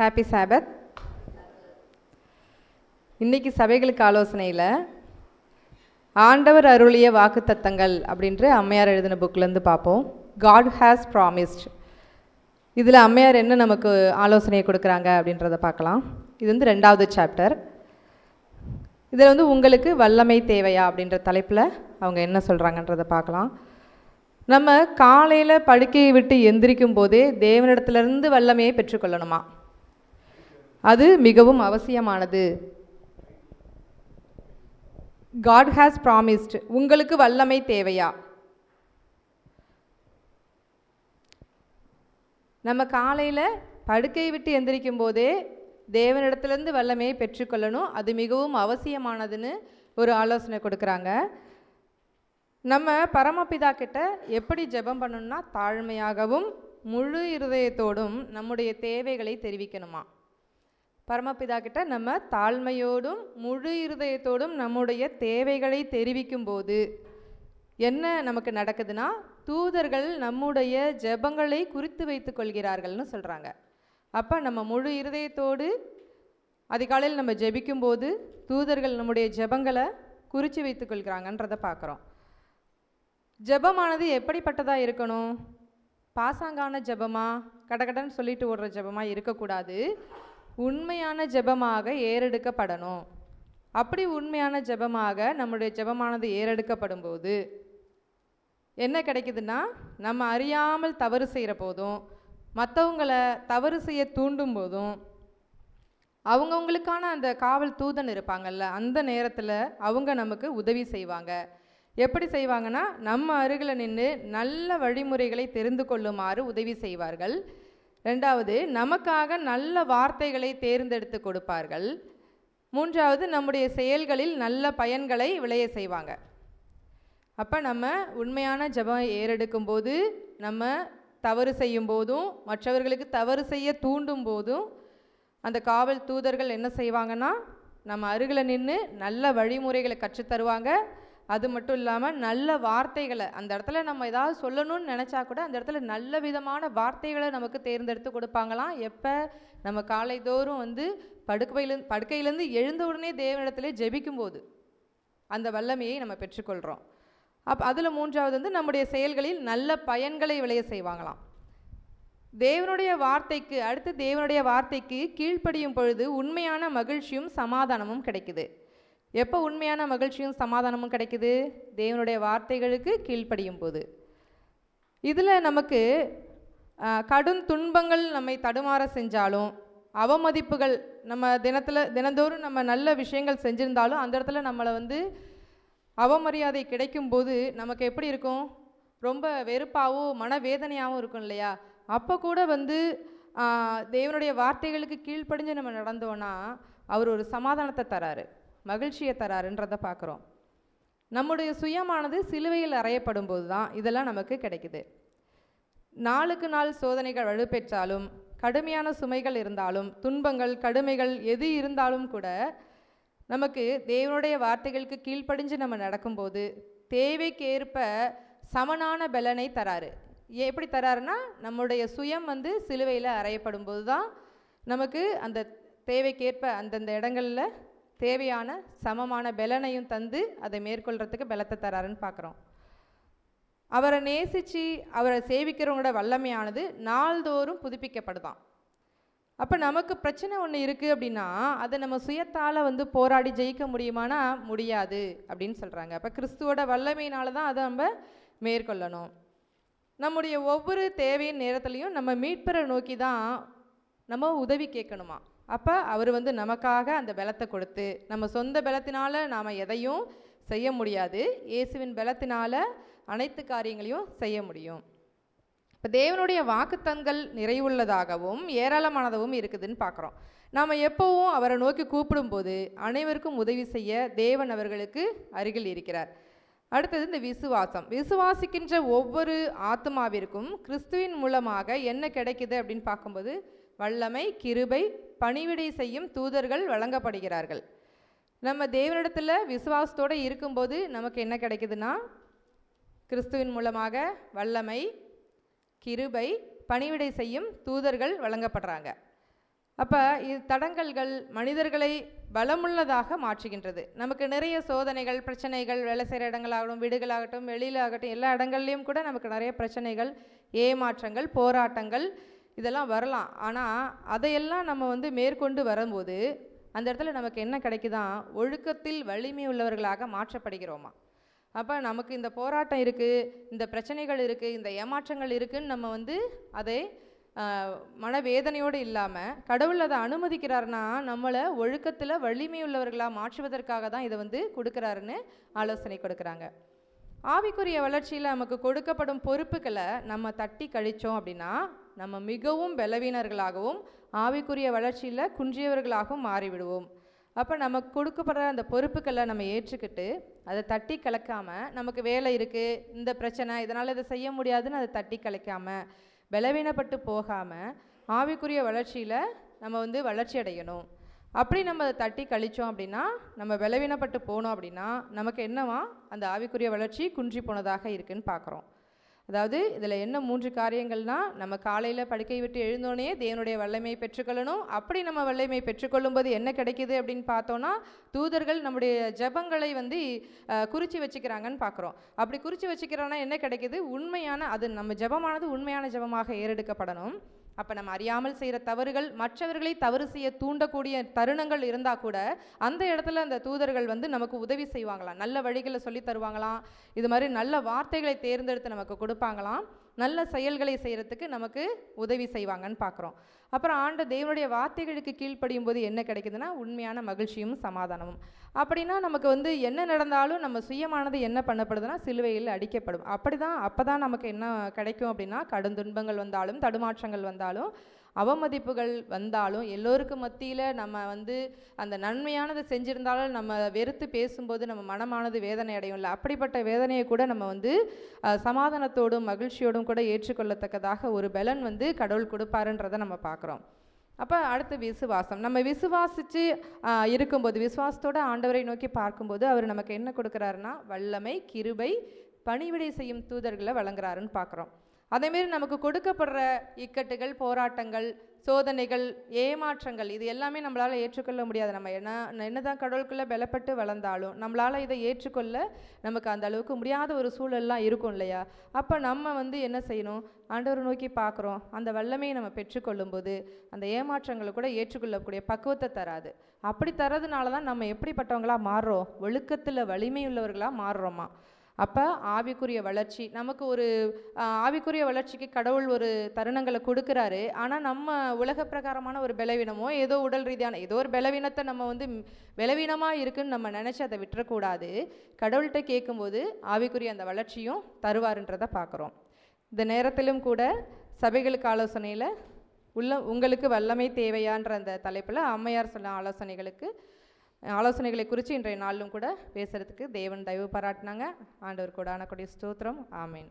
Happy சாபத் இன்றைக்கி சபைகளுக்கு ஆலோசனையில் ஆண்டவர் அருளிய வாக்குத்தத்தங்கள் அப்படின்ற அம்மையார் எழுதின புக்லேருந்து பார்ப்போம். காட் ஹேஸ் ப்ராமிஸ்ட் இதில் அம்மையார் என்ன நமக்கு ஆலோசனை கொடுக்குறாங்க அப்படின்றத பார்க்கலாம். இது வந்து ரெண்டாவது சாப்டர் இதில் வந்து உங்களுக்கு வல்லமை தேவையா அப்படின்ற தலைப்பில் அவங்க என்ன சொல்கிறாங்கன்றதை பார்க்கலாம். நம்ம காலையில் படுக்கையை விட்டு எந்திரிக்கும் போதே தேவனிடத்துலேருந்து வல்லமையை பெற்றுக்கொள்ளணுமா? அது மிகவும் அவசியமானது. காட் ஹேஸ் ப்ராமிஸ்ட் உங்களுக்கு வல்லமை தேவையா? நம்ம காலையில் படுக்கையை விட்டு எந்திரிக்கும் போதே தேவனிடத்துலேருந்து வல்லமையை பெற்றுக்கொள்ளணும். அது மிகவும் அவசியமானதுன்னு ஒரு ஆலோசனை கொடுக்குறாங்க. நம்ம பரமபிதா கிட்ட எப்படி ஜெபம் பண்ணணும்னா தாழ்மையாகவும் முழு இருதயத்தோடும் நம்முடைய தேவைகளை தெரிவிக்கணுமா? பரமபிதா கிட்ட நம்ம தாழ்மையோடும் முழு இருதயத்தோடும் நம்முடைய தேவைகளை தெரிவிக்கும் போது என்ன நமக்கு நடக்குதுன்னா தூதர்கள் நம்முடைய ஜெபங்களை குறித்து வைத்து கொள்கிறார்கள்னு சொல்கிறாங்க அப்போ நம்ம முழு இருதயத்தோடு அதிகாலையில் நம்ம ஜெபிக்கும்போது தூதர்கள் நம்முடைய ஜெபங்களை குறித்து வைத்து கொள்கிறாங்கன்றதை பார்க்குறோம். ஜெபமானது எப்படிப்பட்டதாக இருக்கணும்? பாசாங்கான ஜெபமா? கடகடன்னு சொல்லிட்டு ஓடுற ஜெபமாக இருக்கக்கூடாது. உண்மையான ஜெபமாக ஏறெடுக்கப்படணும். அப்படி உண்மையான ஜெபமாக நம்முடைய ஜெபமானது ஏறெடுக்கப்படும் போது என்ன கிடைக்குதுன்னா நம்ம அறியாமல் தவறு செய்கிற போதும் மற்றவங்களை தவறு செய்ய தூண்டும் போதும் அவங்கவுங்களுக்கான அந்த காவல் தூதன் இருப்பாங்கல்ல அந்த நேரத்தில் அவங்க நமக்கு உதவி செய்வாங்க. எப்படி செய்வாங்கன்னா நம்ம அருகில் நின்று நல்ல வழிமுறைகளை தெரிந்து கொள்ளுமாறு உதவி செய்வார்கள். ரெண்டாவது நமக்காக நல்ல வார்த்தைகளை தேர்ந்தெடுத்து கொடுப்பார்கள். மூன்றாவது நம்முடைய செயல்களில் நல்ல பயன்களை விளைய செய்வாங்க. அப்போ நம்ம உண்மையான ஜெபம் ஏறெடுக்கும் போது நம்ம தவறு செய்யும் போதும் மற்றவர்களுக்கு தவறு செய்ய தூண்டும் போதும் அந்த காவல் தூதர்கள் என்ன செய்வாங்கன்னா நம்ம அருகில் நின்று நல்ல வழிமுறைகளை கற்றுத்தருவாங்க அது மட்டும் இல்லாமல் நல்ல வார்த்தைகளை அந்த இடத்துல நம்ம ஏதாவது சொல்லணும்னு நினச்சா கூட அந்த இடத்துல நல்ல விதமான வார்த்தைகளை நமக்கு தேர்ந்தெடுத்து கொடுப்பாங்களாம். எப்போ? நம்ம காலைதோறும் வந்து படுக்கையிலேருந்து படுக்கையிலேருந்து எழுந்த உடனே தேவனிடத்துல ஜெபிக்கும்போது. அந்த வல்லமையை நம்ம பெற்றுக்கொள்கிறோம் அப் அதில் மூன்றாவது வந்து நம்முடைய செயல்களில் நல்ல பயன்களை விளைய செய்வாங்களாம். தேவனுடைய வார்த்தைக்கு அடுத்து தேவனுடைய வார்த்தைக்கு கீழ்ப்படியும் பொழுது உண்மையான மகிழ்ச்சியும் சமாதானமும் கிடைக்குது. எப்போ உண்மையான மகிழ்ச்சியும் சமாதானமும் கிடைக்குது? தேவனுடைய வார்த்தைகளுக்கு கீழ்ப்படியும் போது இதில் நமக்கு கடும் துன்பங்கள் நம்மை தடுமாற செஞ்சாலும் அவமதிப்புகள் நம்ம தினத்தில் தினந்தோறும் நம்ம நல்ல விஷயங்கள் செஞ்சிருந்தாலும் அந்த இடத்துல நம்மளை வந்து அவமரியாதை கிடைக்கும்போது நமக்கு எப்படி இருக்கும்? ரொம்ப வெறுப்பாகவும் மனவேதனையாகவும் இருக்கும் இல்லையா? அப்போ கூட வந்து தேவனுடைய வார்த்தைகளுக்கு கீழ்ப்படிஞ்சு நம்ம நடந்தோன்னா அவர் ஒரு சமாதானத்தை தராரு. மகிழ்ச்சியை தராருன்றதை பார்க்குறோம். நம்முடைய சுயமானது சிலுவையில் அறையப்படும் போது தான் இதெல்லாம் நமக்கு கிடைக்குது. நாளுக்கு நாள் சோதனைகள் வலுப்பெற்றாலும் கடுமையான சுமைகள் இருந்தாலும் துன்பங்கள் கடுமைகள் எது இருந்தாலும் கூட நமக்கு தேவனுடைய வார்த்தைகளுக்கு கீழ்ப்படிஞ்சு நம்ம நடக்கும்போது தேவைக்கேற்ப சமனான பலனை தராரு. எப்படி தராருன்னா நம்முடைய சுயம் வந்து சிலுவையில் அறையப்படும் போது தான் நமக்கு அந்த தேவைக்கேற்ப அந்தந்த இடங்களில் தேவையான சமமான பலனையும் தந்து அதை மேற்கொள்கிறதுக்கு பலத்தை தராருன்னு பார்க்குறோம். அவரை நேசித்து அவரை சேவிக்கிறவங்களோட வல்லமையானது நாள்தோறும் புதுப்பிக்கப்படுதான். அப்போ நமக்கு பிரச்சனை ஒன்று இருக்குது அப்படின்னா அதை நம்ம சுயத்தால் வந்து போராடி ஜெயிக்க முடியுமானா முடியாது அப்படின்னு சொல்கிறாங்க அப்போ கிறிஸ்துவோட வல்லமையினால தான் அதை நம்ம மேற்கொள்ளணும். நம்முடைய ஒவ்வொரு தேவையின் நேரத்துலையும் நம்ம மீட்பரை நோக்கி தான் நம்ம உதவி கேட்கணுமா? அப்போ அவர் வந்து நமக்காக அந்த பலத்தை கொடுத்து நம்ம சொந்த பலத்தினால் நாம் எதையும் செய்ய முடியாது. இயேசுவின் பலத்தினால் அனைத்து காரியங்களையும் செய்ய முடியும். இப்போ தேவனுடைய வாக்குத்தங்கள் நிறைவுள்ளதாகவும் ஏராளமானதாகவும் இருக்குதுன்னு பார்க்குறோம் நாம் எப்போவும் அவரை நோக்கி கூப்பிடும்போது அனைவருக்கும் உதவி செய்ய தேவன் அவர்களுக்கு அருகில் இருக்கிறார். அடுத்தது இந்த விசுவாசம். விசுவாசிக்கின்ற ஒவ்வொரு ஆத்மாவிற்கும் கிறிஸ்துவின் மூலமாக என்ன கிடைக்குது அப்படின்னு பார்க்கும்போது வல்லமை கிருபை பணிவிடை செய்யும் தூதர்கள் வழங்கப்படுகிறார்கள். நம்ம தேவனிடத்தில் விசுவாசத்தோடு இருக்கும்போது நமக்கு என்ன கிடைக்குதுன்னா கிறிஸ்துவின் மூலமாக வல்லமை கிருபை பணிவிடை செய்யும் தூதர்கள் வழங்கப்படுறாங்க. அப்போ இது தடங்கல்கள் மனிதர்களை பலமுள்ளதாக மாற்றுகின்றது. நமக்கு நிறைய சோதனைகள் பிரச்சனைகள் வேலை செய்கிற இடங்களாகட்டும் வீடுகளாகட்டும் வெளியிலாகட்டும் எல்லா இடங்கள்லையும் கூட நமக்கு நிறைய பிரச்சனைகள் ஏமாற்றங்கள் போராட்டங்கள் இதெல்லாம் வரலாம். ஆனால் அதையெல்லாம் நம்ம வந்து மேற்கொண்டு வரும்போது அந்த இடத்துல நமக்கு என்ன கிடைக்குதான் ஒழுக்கத்தில் வலிமை உள்ளவர்களாக மாற்றப்படுகிறோமா? அப்போ நமக்கு இந்த போராட்டம் இருக்குது இந்த பிரச்சனைகள் இருக்குது இந்த ஏமாற்றங்கள் இருக்குதுன்னு நம்ம வந்து அதை மனவேதனையோடு இல்லாமல் கடவுள் அதை அனுமதிக்கிறாருன்னா நம்மளை ஒழுக்கத்தில் வலிமை உள்ளவர்களாக மாற்றுவதற்காக தான் இதை வந்து கொடுக்குறாருன்னு ஆலோசனை கொடுக்குறாங்க. ஆவிக்குரிய வளர்ச்சியில் நமக்கு கொடுக்கப்படும் பொறுப்புகளை நம்ம தட்டி கழித்தோம் அப்படின்னா நம்ம மிகவும் பலவீனர்களாகவும் ஆவிக்குரிய வளர்ச்சியில் குன்றியவர்களாகவும் மாறிவிடுவோம். அப்போ நமக்கு கொடுக்கப்படுற அந்த பொறுப்புகளை நம்ம ஏற்றுக்கிட்டு அதை தட்டி கலக்காமல் நமக்கு வேலை இருக்குது இந்த பிரச்சனை இதனால் இதை செய்ய முடியாதுன்னு அதை தட்டி கலைக்காமல் பலவீனப்பட்டு போகாமல் ஆவிக்குரிய வளர்ச்சியில் நம்ம வந்து வளர்ச்சி அடையணும். அப்படி நம்ம அதை தட்டி கழித்தோம் அப்படின்னா நம்ம பலவீனப்பட்டு போனோம் அப்படின்னா நமக்கு என்னவா? அந்த ஆவிக்குரிய வளர்ச்சி குன்றி போனதாக இருக்குன்னு பார்க்குறோம். அதாவது இதில் என்ன மூன்று காரியங்கள்னா நம்ம காலையில் படுக்கை விட்டு எழுந்தோடனே தேவனுடைய வல்லமையை பெற்றுக்கொள்ளணும். அப்படி நம்ம வல்லமை பெற்றுக்கொள்ளும்போது என்ன கிடைக்கிது அப்படின்னு பார்த்தோன்னா தூதர்கள் நம்முடைய ஜெபங்களை வந்து குறித்து வச்சுக்கிறாங்கன்னு பார்க்குறோம். அப்படி குறித்து வச்சுக்கிறோன்னா என்ன கிடைக்கிது? உண்மையான அது நம்ம ஜெபமானது உண்மையான ஜெபமாக ஏறெடுக்கப்படணும். அப்போ நம்ம அறியாமல் செய்கிற தவறுகள் மற்றவர்களை தவறு செய்ய தூண்டக்கூடிய தருணங்கள் இருந்தால் கூட அந்த இடத்துல அந்த தூதர்கள் வந்து நமக்கு உதவி செய்வாங்களாம். நல்ல வழிகளை சொல்லி தருவாங்களாம். இது மாதிரி நல்ல வார்த்தைகளை தேர்ந்தெடுத்து நமக்கு கொடுப்பாங்களாம். நல்ல செயல்களை செய்கிறதுக்கு நமக்கு உதவி செய்வாங்கன்னு பார்க்குறோம். அப்புறம் ஆண்ட தேவனுடைய வார்த்தைகளுக்கு கீழ்ப்படியும் போது என்ன கிடைக்குதுன்னா உண்மையான மகிழ்ச்சியும் சமாதானமும். அப்படின்னா நமக்கு வந்து என்ன நடந்தாலும் நம்ம சுயமானது என்ன பண்ணப்படுதுன்னா சிலுவையில் அடிக்கப்படும். அப்படி தான் அப்போ தான் நமக்கு என்ன கிடைக்கும் அப்படின்னா கடும் துன்பங்கள் வந்தாலும் தடுமாற்றங்கள் வந்தாலும் அவமதிப்புகள் வந்தாலும் எல்லோருக்கும் மத்தியில் நம்ம வந்து அந்த நன்மையானதை செஞ்சுருந்தாலும் நம்ம வெறுத்து பேசும்போது நம்ம மனமானது வேதனை அடையும்ல. அப்படிப்பட்ட வேதனையை கூட நம்ம வந்து சமாதானத்தோடும் மகிழ்ச்சியோடும் கூட ஏற்றுக்கொள்ளத்தக்கதாக ஒரு பலன் வந்து கடவுள் கொடுப்பாருன்றதை நம்ம பார்க்குறோம். அப்போ அடுத்து விசுவாசம். நம்ம விசுவாசித்து இருக்கும்போது விசுவாசத்தோட ஆண்டவரை நோக்கி பார்க்கும்போது அவர் நமக்கு என்ன கொடுக்குறாருன்னா வல்லமை கிருபை பணிவிடை செய்யும் தூதர்களை வழங்குறாருன்னு பார்க்குறோம். அதேமாரி நமக்கு கொடுக்கப்படுற இக்கட்டுகள் போராட்டங்கள் சோதனைகள் ஏமாற்றங்கள் இது எல்லாமே நம்மளால் ஏற்றுக்கொள்ள முடியாது. நம்ம என்ன என்னதான் கடவுளுக்குள்ளே பலப்பட்டு வளர்ந்தாலும் நம்மளால் இதை ஏற்றுக்கொள்ள நமக்கு அந்த அளவுக்கு முடியாத ஒரு சூழல்லாம் இருக்கும் இல்லையா? அப்போ நம்ம வந்து என்ன செய்யணும்? ஆண்டவரை நோக்கி பார்க்குறோம். அந்த வல்லமையை நம்ம பெற்றுக்கொள்ளும்போது அந்த ஏமாற்றங்களை கூட ஏற்றுக்கொள்ளக்கூடிய பக்குவத்தை தராது. அப்படி தரதுனால தான் நம்ம எப்படிப்பட்டவங்களாக மாறுறோம்? ஒழுக்கத்தில் வலிமை உள்ளவர்களாக மாறுறோமா? அப்போ ஆவிக்குரிய வளர்ச்சி நமக்கு ஒரு ஆவிக்குரிய வளர்ச்சிக்கு கடவுள் ஒரு தருணங்களை கொடுக்குறாரு. ஆனால் நம்ம உலக பிரகாரமான ஒரு பலவீனமோ ஏதோ உடல் ரீதியான ஏதோ ஒரு பலவீனத்தை நம்ம வந்து பலவீனமாக இருக்குன்னு நம்ம நினச்சி அதை விட்டுறக்கூடாது. கடவுள்கிட்ட கேட்கும்போது ஆவிக்குரிய அந்த வளர்ச்சியும் தருவாருன்றதை பார்க்குறோம். இந்த நேரத்திலும் கூட சபைகளுக்கு ஆலோசனையில் உள்ள உங்களுக்கு வல்லமை தேவையான்ற அந்த தலைப்பில் அம்மையார் சொன்ன ஆலோசனைகளுக்கு ஆலோசனைகளை குறித்து இன்றைய நாளிலும் கூட பேசுகிறதுக்கு தேவன் தயவு பாராட்டினாங்க. ஆண்டவர் கூட ஆனக்கூடிய ஸ்தோத்திரம். ஆமேன்.